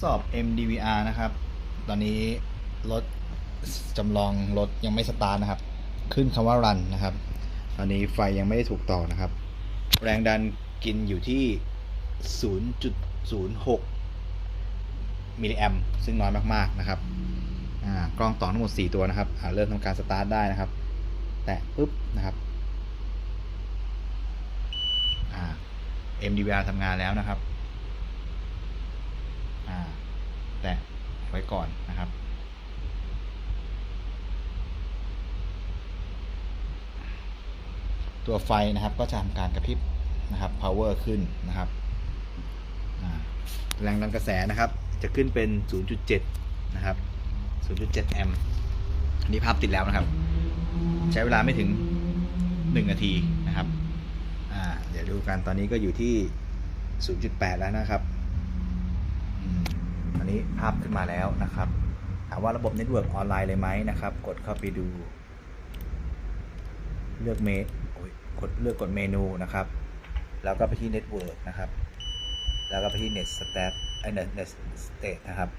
สอบ MDVR นะครับ ตอนนี้รถจำลองรถยังไม่สตาร์ทนะครับ ขึ้นคำว่า run นะครับ ตอนนี้ไฟยังไม่ได้ถูกต่อนะครับ แรงดันกินอยู่ที่ 0.06 มิลลิแอมซึ่งน้อยมากๆนะครับกล้องต่อทั้งหมด 4 ตัวนะครับเริ่มทำการสตาร์ทได้นะครับ แตะปุ๊บนะครับ MDVR ทำงานแล้วนะครับ อ่า แตะไว้ ก่อนนะครับ ตัวไฟนะครับก็จะทำการกระพริบนะครับ power ขึ้นนะครับแรงดันกระแสนะครับ จะขึ้นเป็น 0.7 นะครับ 0.7 แอมป์อันนี้ภาพติดแล้วนะครับ ใช้เวลาไม่ถึง 1 นาทีนะครับ เดี๋ยวดูกันตอนนี้ก็อยู่ที่ 0.8 แล้วนะครับ นี้ภาพขึ้นมาแล้วนะครับถามว่าระบบเน็ตเวิร์กออนไลน์เลยไหมนะครับ กดเข้าไปดู เลือกเมกดเลือกกดเมนูนะครับ แล้วก็ไปที่เน็ตเวิร์กนะครับ แล้วก็ไปที่ Net Stat ไอ้ Net Net State นะครับ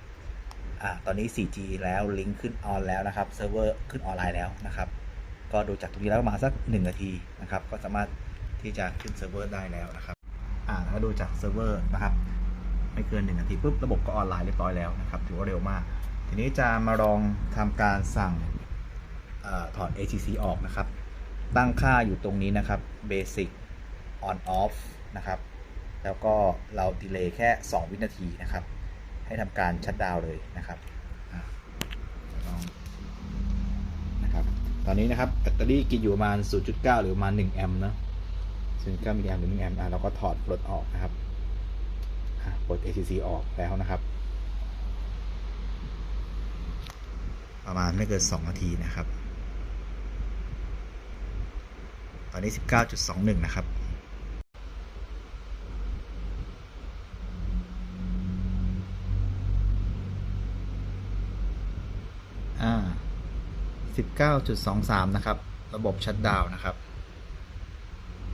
อ่าตอนนี้ 4G แล้วลิงก์ขึ้นออนแล้วนะครับเซิร์ฟเวอร์ขึ้นออนไลน์แล้วนะครับ ก็ดูจากตรงนี้แล้วประมาณสัก 1 นาทีนะครับ ก็สามารถที่จะขึ้นเซิร์ฟเวอร์ได้แล้วนะครับอ่าถ้าดูจากเซิร์ฟเวอร์นะครับ ไม่เกิน1นาทีปุ๊บระบบก็ออนไลน์เรียบร้อยแล้วนะครับถือว่าเร็วมาก ทีนี้จะมาลองทำการสั่งอถอด ATC ออกนะครับ ตั้งค่าอยู่ตรงนี้นะครับ Basic on off นะครับ แล้วก็เราดีเลย์แค่ 2 วินาทีนะครับ ให้ทำการชัดดาวน์เลยนะครับลองนะครับ ตอนนี้นะครับแบตเตอรี่กินอยู่ประมาณ 0.9 หรือประมาณ 1 แอมป์เนอะ0.9มิลลิแอมป์หรือ1แอมป์อะเราก็ถอดปลดออกนะครับ ปลด ACC ออกแล้วนะครับ ประมาณไม่เกิน 2 นาทีนะครับ ตอนนี้ 19.21 นะครับอ่า19.23 นะครับ ระบบชัดดาวน์นะครับ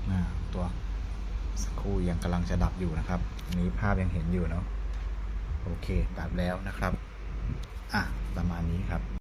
อ่า ตัวสัก คู่ยังกำลังจะดับอยู่นะครับอันนี้ภาพยังเห็นอยู่เนาะโอเคดับแล้วนะครับ อะ ประมาณนี้ครับ